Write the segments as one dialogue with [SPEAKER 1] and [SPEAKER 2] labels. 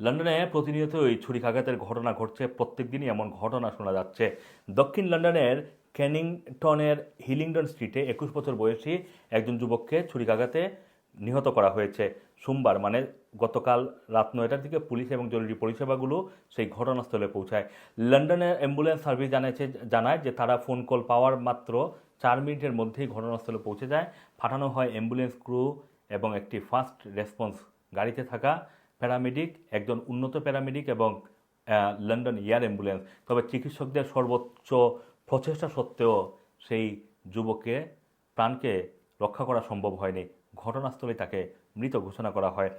[SPEAKER 1] লন্ডনে প্রতিনিয়তই ছুরিকাঘাতের ঘটনা ঘটছে। প্রত্যেক দিনই এমন ঘটনা শোনা যাচ্ছে। দক্ষিণ লন্ডনের ক্যানিংটনের হিলিংডন স্ট্রিটে একুশ বছর বয়সী একজন যুবককে ছুরিকাঘাতে নিহত করা হয়েছে। সোমবার মানে গতকাল রাত নয়টার দিকে পুলিশ এবং জরুরি পরিষেবাগুলো সেই ঘটনাস্থলে পৌঁছায়। লন্ডনের অ্যাম্বুলেন্স সার্ভিস জানিয়েছে জানায় যে তারা ফোন কল পাওয়ার মাত্র চার মিনিটের মধ্যেই ঘটনাস্থলে পৌঁছে যায়। পাঠানো হয় অ্যাম্বুলেন্স ক্রু এবং একটি ফার্স্ট রেসপন্স গাড়িতে থাকা প্যারামেডিক, একজন উন্নত প্যারামেডিক এবং লন্ডন এয়ার অ্যাম্বুলেন্স তবে চিকিৎসকদের সর্বোচ্চ প্রচেষ্টা সত্ত্বেও সেই যুবককে, প্রাণকে রক্ষা করা সম্ভব হয়নি। ঘটনাস্থলে তাকে মৃত ঘোষণা করা হয়।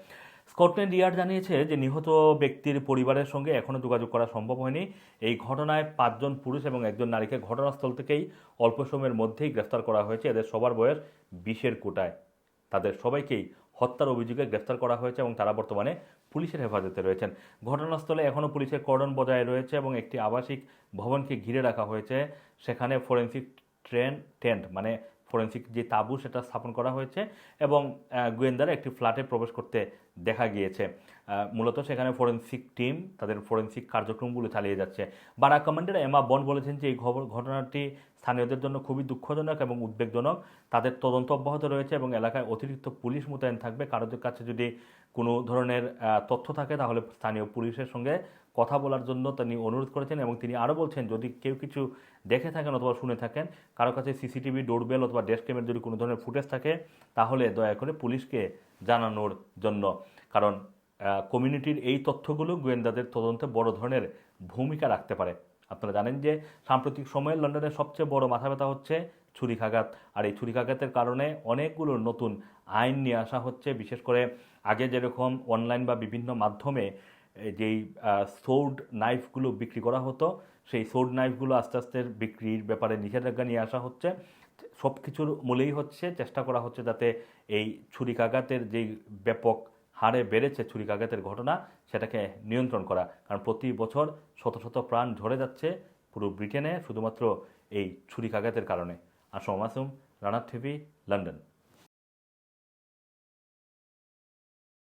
[SPEAKER 1] স্কটল্যান্ড ইয়ার্ড জানিয়েছে যে নিহত ব্যক্তির পরিবারের সঙ্গে এখনও যোগাযোগ করা সম্ভব হয়নি। এই ঘটনায় পাঁচজন পুরুষ এবং একজন নারীকে ঘটনাস্থল থেকেই অল্প সময়ের মধ্যেই গ্রেফতার করা হয়েছে। এদের সবার বয়স বিশের কোটায়। তাদের সবাইকেই হত্যার অভিযোগে গ্রেফতার করা হয়েছে এবং তারা বর্তমানে পুলিশের হেফাজতে রয়েছেন। ঘটনাস্থলে এখনও পুলিশের কর্ডন বজায় রয়েছে এবং একটি আবাসিক ভবনকে ঘিরে রাখা হয়েছে। সেখানে ফরেন্সিক ট্রেন, টেন্ট মানে ফরেন্সিক যে তাবু সেটা স্থাপন করা হয়েছে এবং গোয়েন্দারা একটি ফ্ল্যাটে প্রবেশ করতে দেখা গিয়েছে। মূলত সেখানে ফরেন্সিক টিম, তাদের ফরেন্সিক কার্যক্রমগুলো চালিয়ে যাচ্ছে। বারা কমান্ডার এমা বন বলেছেন যে, এই ঘটনাটি স্থানীয়দের জন্য খুবই দুঃখজনক এবং উদ্বেগজনক। তাদের তদন্ত অব্যাহত রয়েছে এবং এলাকায় অতিরিক্ত পুলিশ মোতায়েন থাকবে। কারোদের কাছে যদি কোনো ধরনের তথ্য থাকে, তাহলে স্থানীয় পুলিশের সঙ্গে কথা বলার জন্য তিনি অনুরোধ করেছেন এবং তিনি আরও বলছেন, যদি কেউ কিছু দেখে থাকেন অথবা শুনে থাকেন, কারও কাছে সিসিটিভি, ডোরবেল অথবা ডেস্ক ক্যামের যদি কোনো ধরনের ফুটেজ থাকে, তাহলে দয়া করে পুলিশকে জানানোর জন্য। কারণ কমিউনিটির এই তথ্যগুলো গোয়েন্দাদের তদন্তে বড় ধরনের ভূমিকা রাখতে পারে। আপনারা জানেন যে, সাম্প্রতিক সময়ে লন্ডনের সবচেয়ে বড় মাথা ব্যথা হচ্ছে ছুরিকাঘাত। আর এই ছুরিকাঘাতের কারণে অনেকগুলো নতুন আইন নিয়ে আসা হচ্ছে। বিশেষ করে আগে যেরকম অনলাইন বা বিভিন্ন মাধ্যমে যেই সোর্ড নাইফগুলো বিক্রি করা হতো, সেই সোর্ড নাইফগুলো আস্তে আস্তে বিক্রির ব্যাপারে নিষেধাজ্ঞা নিয়ে আসা হচ্ছে। সব কিছুর মূলেই হচ্ছে, চেষ্টা করা হচ্ছে যাতে এই ছুরিকাঘাতের যেই ব্যাপক হারে বেড়েছে ছুরিকাঘাতের ঘটনা, সেটাকে নিয়ন্ত্রণ করা। কারণ প্রতি বছর শত শত প্রাণ ঝরে যাচ্ছে পুরো ব্রিটেনে, শুধুমাত্র এই ছুরিকাঘাতের কারণে। আসম মাসুম, রানার টিভি, লন্ডন।